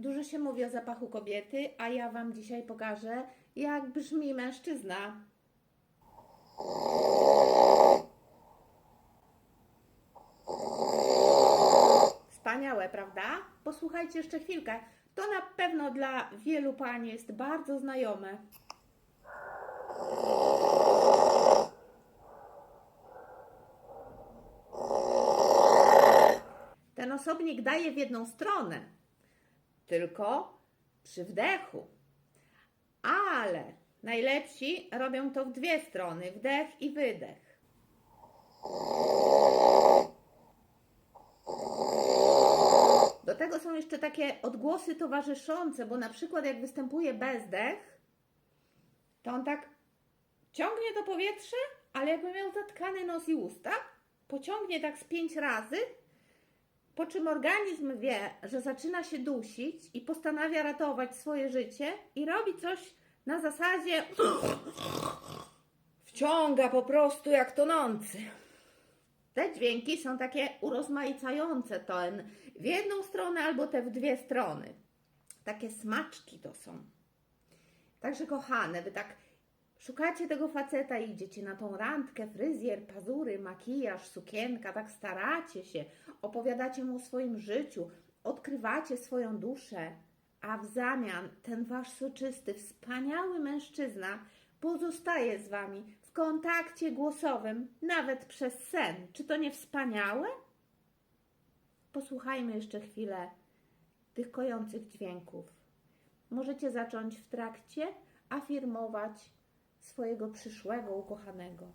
Dużo się mówi o zapachu kobiety, a ja Wam dzisiaj pokażę, jak brzmi mężczyzna. Wspaniałe, prawda? Posłuchajcie jeszcze chwilkę. To na pewno dla wielu pań jest bardzo znajome. Ten osobnik daje w jedną stronę, tylko przy wdechu. Ale najlepsi robią to w dwie strony, wdech i wydech. Do tego są jeszcze takie odgłosy towarzyszące, bo na przykład jak występuje bezdech, to on tak ciągnie to powietrze, ale jakby miał zatkany nos i usta, pociągnie tak z pięć razy, po czym organizm wie, że zaczyna się dusić i postanawia ratować swoje życie i robi coś na zasadzie wciąga po prostu jak tonący. Te dźwięki są takie urozmaicające ten w jedną stronę albo te w dwie strony. Takie smaczki to są. Także kochane, wy tak szukacie tego faceta i idziecie na tą randkę, fryzjer, pazury, makijaż, sukienka, tak staracie się, opowiadacie mu o swoim życiu, odkrywacie swoją duszę, a w zamian ten wasz soczysty, wspaniały mężczyzna pozostaje z wami w kontakcie głosowym, nawet przez sen. Czy to nie wspaniałe? Posłuchajmy jeszcze chwilę tych kojących dźwięków. Możecie zacząć w trakcie afirmować swojego przyszłego ukochanego.